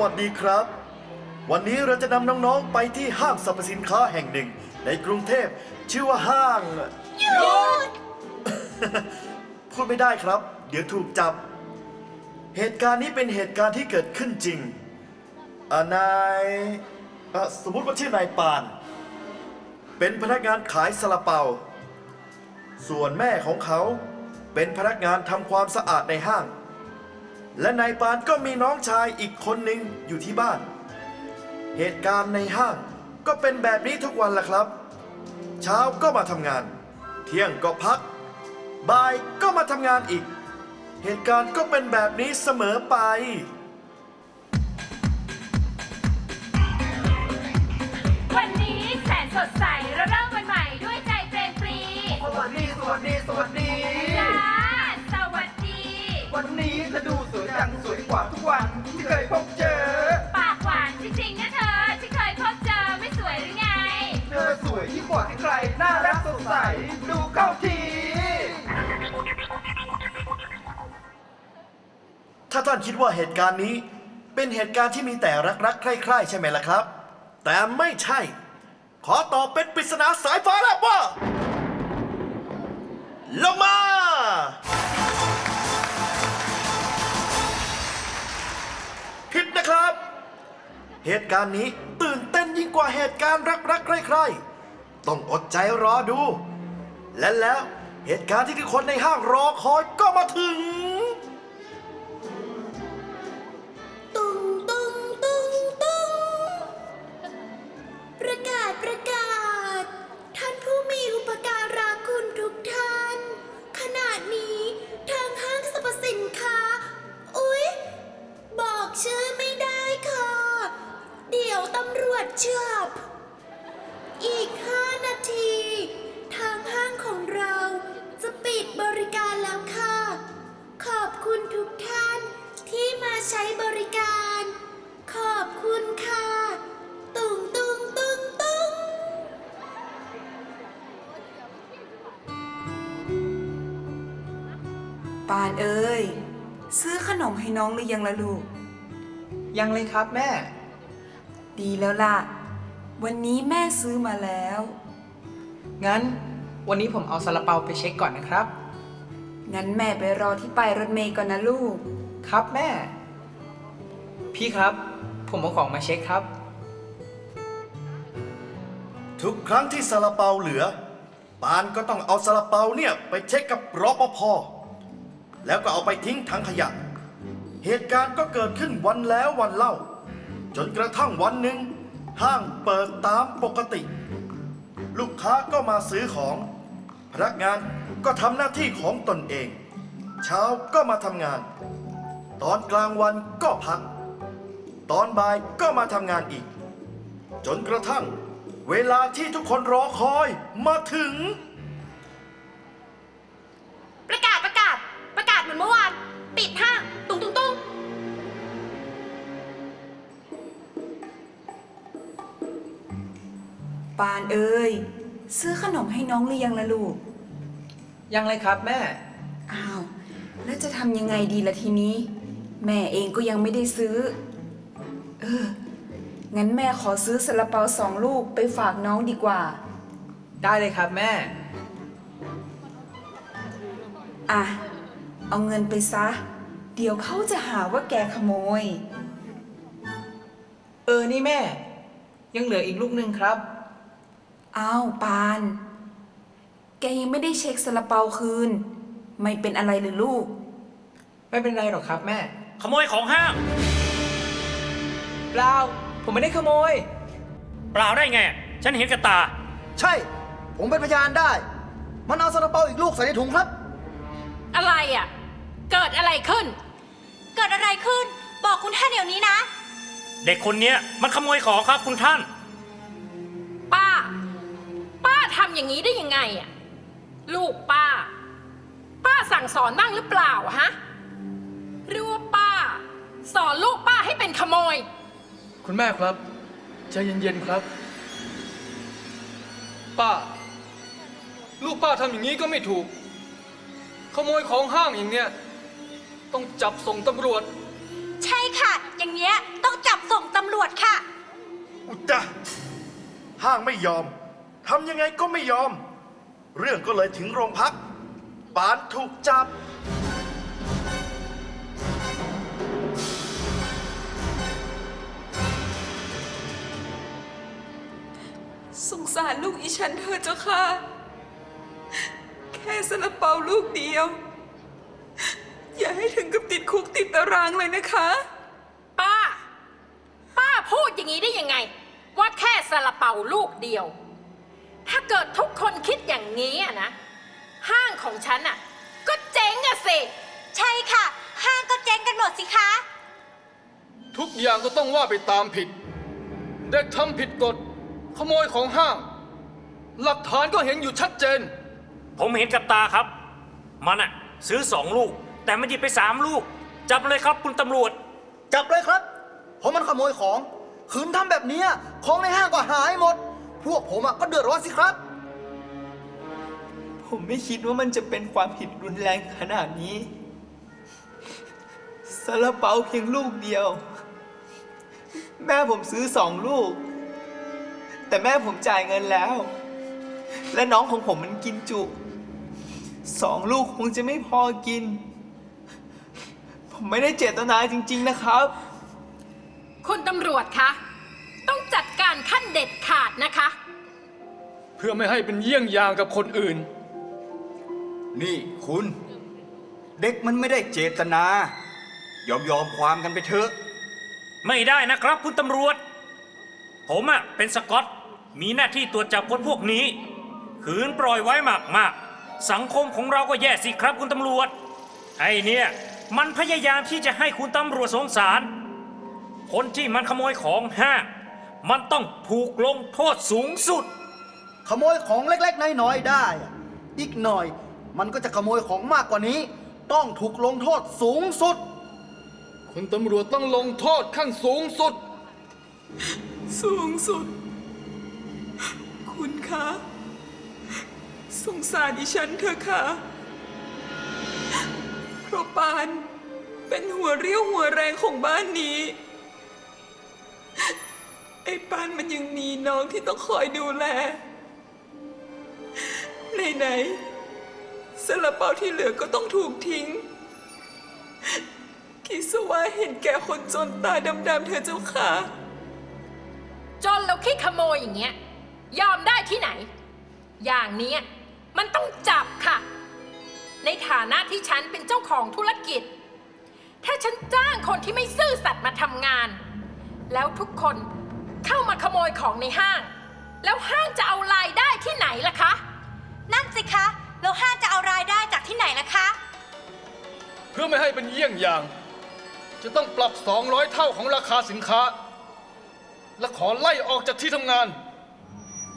วัสดีครับ วันนี้เราจะนำน้องๆไปที่ห้างสรรพสินค้าแห่งหนึ่ง ในกรุงเทพชื่อว่าห้าง หยุด พูดไม่ได้ครับ เดี๋ยวถูกจับ เหตุการณ์นี้เป็นเหตุการณ์ที่เกิดขึ้นจริงอานายอะสมมุติว่าชื่อนายปาน เป็นพนักงานขายซาลาเปา ส่วนแม่ของเขาเป็นพนักงานทำความสะอาดในห้าง และนายปานก็มีน้องชายอีกคนหนึ่งอยู่ที่บ้าน เหตุการณ์ในห้างก็เป็นแบบนี้ทุกวันแหละครับ เช้าก็มาทำงาน เที่ยงก็พัก บ่ายก็มาทำงานอีก เหตุการณ์ก็เป็นแบบนี้เสมอไปวันนี้แสนสดใสเราเริ่มวันใหม่ด้วยใจเพลงฟรี สวัสดี สวัสดี สวัสดี บเจอ ปากหวานจริงๆนะเธอที่เคยพบเจอไม่สวยหรือไง เธอสวยที่งกว่าใคร น่ารักสดใส ดูเข้าที ถ้าท่านคิดว่าเหตุการณ์นี้ เป็นเหตุการณ์ที่มีแต่รักๆ ใคร่ๆ ใช่ไหมล่ะครับ แต่ไม่ใช่ ขอตอบเป็นปริศนาสายฟ้าแลบว่าลงมา เหตุการณ์นี้ตื่นเต้นยิ่งกว่าเหตุการณ์รักๆใครๆ ต้องอดใจรอดู และแล้วเหตุการณ์ที่ทุกคนในห้างรอคอยก็มาถึง ปานเอ้ย ซื้อขนมให้น้องหรือยังละลูก ยังเลยครับแม่ ดีแล้วล่ะ วันนี้แม่ซื้อมาแล้ว งั้นวันนี้ผมเอาซาลาเปาไปเช็คก่อนนะครับ งั้นแม่ไปรอที่ป้ายรถเมย์ก่อนนะลูก ครับแม่ พี่ครับ ผมเอาของมาเช็คครับ ทุกครั้งที่ซาลาเปาเหลือ ปานก็ต้องเอาซาลาเปาเนี่ยไปเช็คกับรปภ แล้วก็เอาไปทิ้งถังขยะ เหตุการณ์ก็เกิดขึ้นวันแล้ววันเล่า จนกระทั่งวันหนึ่งห้างเปิดตามปกติ ลูกค้าก็มาซื้อของ พนักงานก็ทำหน้าที่ของตนเอง เช้าก็มาทำงาน ตอนกลางวันก็พัก ตอนบ่ายก็มาทำงานอีก จนกระทั่ง เวลาที่ทุกคนรอคอยมาถึง ปานเอ้ยซื้อขนมให้น้องหรือยังละลูก ยังเลยครับแม่ อ้าว แล้วจะทำยังไงดีละทีนี้ แม่เองก็ยังไม่ได้ซื้อ เออ งั้นแม่ขอซื้อซาลาเปาสองลูกไปฝากน้องดีกว่า ได้เลยครับแม่ อะ เอาเงินไปซะ เดี๋ยวเขาจะหาว่าแกขโมย เออนี่แม่ ยังเหลืออีกลูกหนึ่งครับ อ้าวปาน แกยังไม่ได้เช็คซาลาเปาคืน ไม่เป็นอะไรหรือลูก ไม่เป็นไรหรอกครับแม่ ขโมยของห้าง เปล่า ผมไม่ได้ขโมย เปล่าได้ไง ฉันเห็นกับตา ใช่ ผมเป็นพยานได้ มันเอาซาลาเปาอีกลูกใส่ในถุงครับ อะไรอะ เกิดอะไรขึ้น เกิดอะไรขึ้น บอกคุณท่านเดี๋ยวนี้นะ เด็กคนเนี้ยมันขโมยของครับคุณท่านป้าป้า ทำอย่างนี้ได้ยังไงอะลูกป้า ป้าสั่งสอนบ้างหรือเปล่าอะฮะหรือว่าป้า สอนลูกป้าให้เป็นขโมย คุณแม่ครับใจเย็นๆครับ ป้า ลูกป้าทำอย่างนี้ก็ไม่ถูก ขโมยของห้างอย่างเนี้ยต้องจับส่งตำรวจ ใช่ค่ะ อย่างเนี้ยต้องต้องจับส่งตำรวจค่ะ อุจจ้ะห้างไม่ยอม ทำยังไงก็ไม่ยอม เรื่องก็เลยถึงโรงพักปานถูกจับ สงสารลูกอีฉันเธอะเจ้าค่ะ แค่สลับเปาลูกเดียว อย่าให้ถึงกับติดคุกติดตารางเลยนะคะ ป้า ป้าพูดอย่างนี้ได้ยังไง ว่าแค่ซาลาเปาลูกเดียว ถ้าเกิดทุกคนคิดอย่างนี้อะนะ ห้างของฉันอะก็เจ๊งอะสิ ใช่ค่ะ ห้างก็เจ๊งกันหมดสิคะ ทุกอย่างก็ต้องว่าไปตามผิด เด็กทำผิดกฎ ขโมยของห้าง หลักฐานก็เห็นอยู่ชัดเจน ผมเห็นกับตาครับ มันอะซื้อสองลูก แต่มันหยิบไปสามลูก จับเลยครับคุณตำรวจ จับเลยครับ เพราะมันขโมยของ ขืนทำแบบเนี้ยของในห้างก็หายหมด พวกผมอะก็เดือดร้อนสิครับ ผมไม่คิดว่ามันจะเป็นความผิดรุนแรงขนาดนี้ซาลาเปาเพียงลูกเดียว แม่ผมซื้อสองลูก แต่แม่ผมจ่ายเงินแล้ว และน้องของผมมันกินจุสองลูกคงจะไม่พอกิน ผมไม่ได้เจตนาจริง ๆนะครับ คุณตำรวจคะ ต้องจัดการขั้นเด็ดขาดนะคะ เพื่อไม่ให้เป็นเยี่ยงอย่างกับคนอื่น นี่คุณ เด็กมันไม่ได้เจตนา ยอมยอมความกันไปเถอะ ไม่ได้นะครับคุณตำรวจ ผมอะเป็นสกอต มีหน้าที่ตรวจจับคนพวกนี้ ขืนปล่อยไว้มากๆสังคมของเราก็แย่สิครับคุณตำรวจ ไอ้เนี่ยมันพยายามที่จะให้คุณตำรวจสงสาร คนที่มันขโมยของห้าง มันต้องถูกลงโทษสูงสุด ขโมยของเล็กๆน้อยๆได้อะอีกหน่อย มันก็จะขโมยของมากกว่านี้ ต้องถูกลงโทษสูงสุด คุณตำรวจต้องลงโทษขั้นสูงสุด สูงสุด คุณคะสงสารดิฉันเถอะค่ะเพราะปาน เป็นหัวเรี่ยวหัวแรงของบ้านนี้ ไอ้ปานมันยังมีน้องที่ต้องคอยดูแล ไหนๆสลับเปาที่เหลือก็ต้องถูกทิ้ง คิดซะว่าเห็นแก่คนจนตาดำๆเธอเจ้าค่ะ จนเราขี้ขโมยอย่างเงี้ย ยอมได้ที่ไหน อย่างเนี้ยมันต้องจับค่ะ ในฐานะที่ฉันเป็นเจ้าของธุรกิจ ถ้าฉันจ้างคนที่ไม่ซื่อสัตย์มาทำงาน แล้วทุกคน เข้ามาขโมยของในห้าง แล้วห้างจะเอารายได้ที่ไหนล่ะคะ นั่นสิคะ แล้วห้างจะเอารายได้จากที่ไหนล่ะคะ เพื่อไม่ให้เป็นเยี่ยงอย่าง จะต้องปรับ 200 เท่าของราคาสินค้า และขอไล่ออกจากที่ทำงาน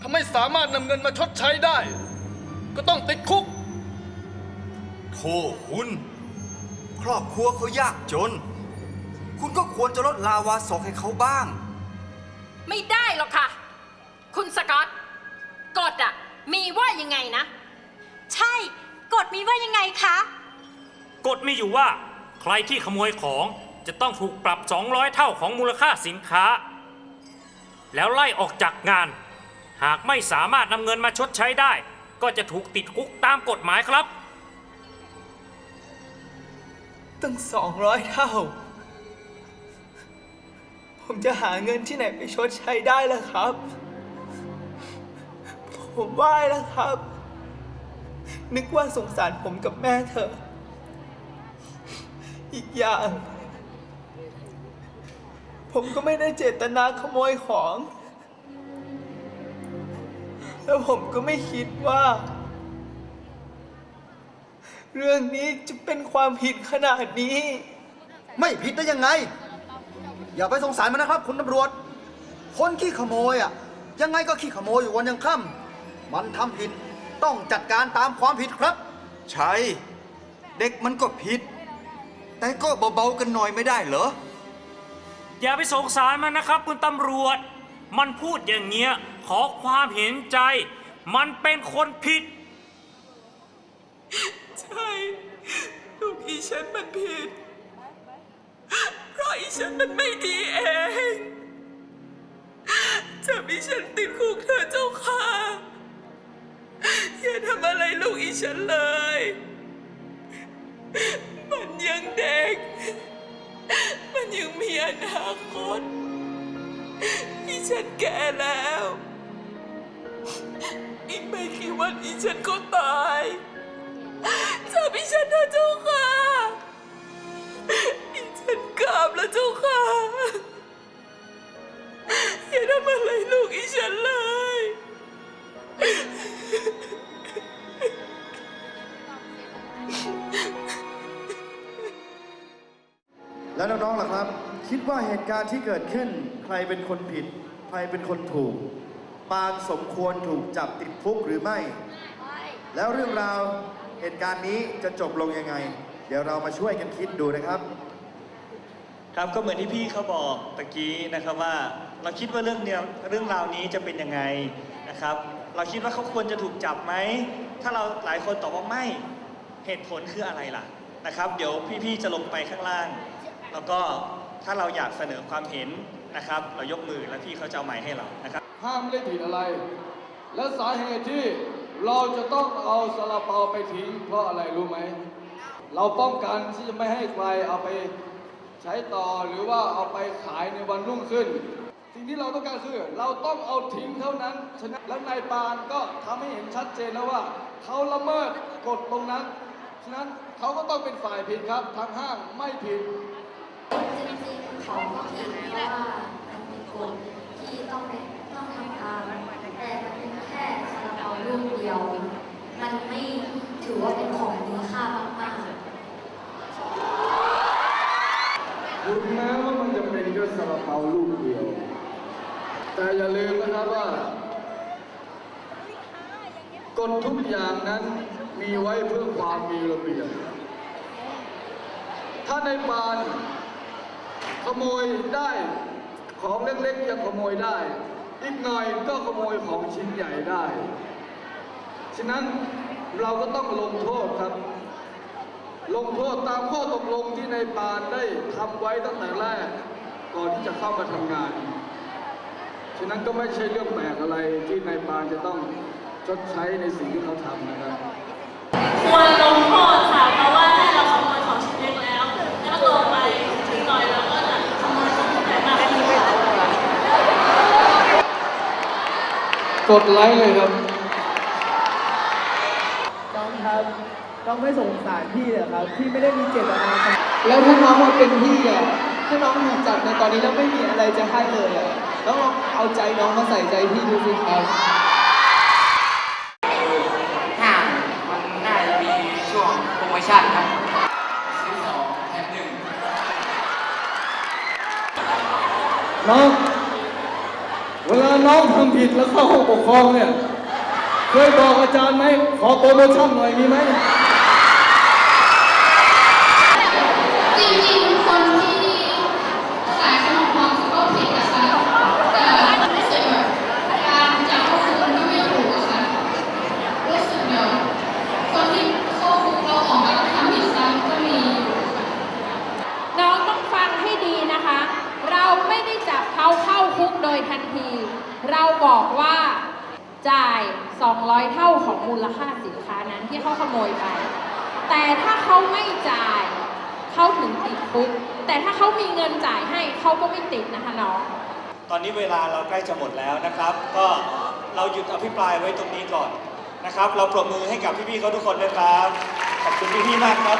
ถ้าไม่สามารถนำเงินมาชดใช้ได้ ก็ต้องติดคุกโธ่คุณ ครอบครัวเขายากจน คุณก็ควรจะลดลาวาศอกให้เขาบ้าง ไม่ได้หรอกค่ะ คุณสกอตกฎอะมีว่ายังไงนะ ใช่ กฎมีว่ายังไงคะ กฎมีอยู่ว่า ใครที่ขโมยของจะต้องถูกปรับ 200 เท่าของมูลค่าสินค้า แล้วไล่ออกจากงาน หากไม่สามารถนำเงินมาชดใช้ได้ ก็จะถูกติดคุกตามกฎหมายครับ ตั้งสองร้อยเท่า ผมจะหาเงินที่ไหนไปชดใช้ได้ล่ะครับ ผมไหว้แล้วครับ นึกว่าสงสารผมกับแม่เธอ อีกอย่าง ผมก็ไม่ได้เจตนาขโมยของ แล้วผมก็ไม่คิดว่า เรื่องนี้จะเป็นความผิดขนาดนี้ ไม่ผิดได้ยังไง อย่าไปสงสารมันนะครับ คุณตำรวจ คนขี้ขโมยอะ ยังไงก็ขี้ขโมยอยู่วันยังค่ำมันทำผิดต้องจัดการตามความผิดครับ ใช่ เด็กมันก็ผิด แต่ก็เบาๆกันหน่อยไม่ได้เหรอ อย่าไปสงสารมันนะครับ คุณตำรวจ มันพูดอย่างเงี้ยขอความเห็นใจ มันเป็นคนผิด ใช่ ลูกอีฉันมันผิด เพราะอีฉันมันไม่ดีเองจะมีฉันติดคุกเธอเจ้าค่ะ อย่าทำอะไรลูกอีฉันเลย มันยังเด็ก มันยังมีอนาคตอีฉันแก่แล้ว อีกไม่กี่วันอีฉันก็ตายจับอีฉันเถอเจ้าค่ะ แล้วเจ้าค่ะ อย่าทำอะไรลูกอีฉันเลย แล้วน้องๆล่ะครับ คิดว่าเหตุการณ์ที่เกิดขึ้น ใครเป็นคนผิด ใครเป็นคนถูก ปานสมควรถูกจับติดคุกหรือไม่ แล้วเรื่องราวเหตุการณ์นี้จะจบลงยังไง เดี๋ยวเรามาช่วยกันคิดดูนะครับ ครับก็เหมือนที่พี่เขาบอกตะกี้นะครับว่า เราคิดว่าเรื่องเนี้ยเรื่องราวนี้จะเป็นยังไงนะครับ เราคิดว่าเขาควรจะถูกจับไหมถ้าเราหลายคนตอบว่าไม่เหตุผลคืออะไรล่ะนะครับ เดี๋ยวพี่ๆจะลงไปข้างล่าง แล้วก็ถ้าเราอยากเสนอความเห็นนะครับ เรายกมือแล้วพี่เขาจะเอาไม้ให้เรานะครับห้ามไม่ได้ผิดอะไร และสาเหตุที่เราจะต้องเอาซาลาเปาไปทิ้งเพราะอะไรรู้ไหมเราป้องกันที่จะไม่ให้ใครเอาไป ใช้ต่อหรือว่าเอาไปขายในวันรุ่งขึ้น สิ่งที่เราต้องการคือเราต้องเอาทิ้งเท่านั้นฉะนั้นแล้วนายปานก็ทำให้เห็นชัดเจนแล้วว่าเขาละเมิดกฎตรงนั้นฉะนั้นเขาก็ต้องเป็นฝ่ายผิดครับทางห้างไม่ผิดจริงๆเขาก็ผิดเพราะว่ามันเป็นคนที่ต้องต้องทำตามแต่มันเป็นแค่ซาลาเปาลูกเดียว มันไม่ถือว่าเป็นของมีค่ามากๆ ถึงแม้ว่ามันจะเป็นแค่ซาลาเปาลูกเดียว แต่อย่าลืมนะครับว่ากฎทุกอย่างนั้นมีไว้เพื่อความมีระเบียบ ถ้าในปานขโมยได้ของเล็กๆยังขโมยได้ อีกหน่อยก็ขโมยของชิ้นใหญ่ได้ ฉะนั้นเราก็ต้องลงโทษครับ ลงโทษตามข้อตกลงที่นายปานได้ทำไว้ตั้งแต่แรก ก่อนที่จะเข้ามาทำงาน ฉะนั้นก็ไม่ใช่เรื่องแปลกอะไรที่นายปานจะต้องชดใช้ในสิ่งที่เขาทำนะครับควรลงโทษค่ะเพราะว่าถ้าเราขโมยของชิ้นเล็กแล้วถ้าโตไปถึงหน่อยเราก็จะขโมยของชิ้นใหญ่มากขึ้นค่ะกดไลค์เลยครับ น้องครับ น้องไม่สงสารพี่เหรอครับพี่ไม่ได้มีเจตนาครับแล้วถ้าน้องมาเป็นพี่อะถ้าน้องถูกจับในตอนนี้แล้วไม่มีอะไรจะให้เลยอะแล้วลองเอาใจน้องมาใส่ใจพี่ดูสิครับห้างมันน่าจะมีช่วงโปรโมชั่นครับซื้อสองแถมหนึ่งน้องเวลาน้องทำผิดแล้วเข้าห้องปกครองเนี่ยเคยบอกอาจารย์ไหมขอโปรโมชั่นหน่อยมีไหม จริงๆ คนที่ขายขนมปังก็ผิดนะคะแต่รู้สึกแบบการจับเข้าคุกมันก็ไม่ถูกอะค่ะรู้สึกแบบคนที่เข้าคุกเราออกมาแล้วทำผิดซ้ำก็มีอยู่ค่ะ น้องต้องฟังให้ดีนะคะ เราไม่ได้จับเขาเข้าคุกโดยทันที เราบอกว่าจ่าย 200 เท่าของมูลค่าสินค้านั้นที่เขาขโมยไป แต่ถ้าเขาไม่จ่ายเขาถึงติดคุก แต่ถ้าเขามีเงินจ่ายให้ เขาก็ไม่ติดนะคะน้อง ตอนนี้เวลาเราใกล้จะหมดแล้วนะครับ ก็เราหยุดอภิปรายไว้ตรงนี้ก่อนนะครับ เราปรบมือให้กับพี่ๆเขาทุกคนนะครับ ขอบคุณพี่ๆมากครับ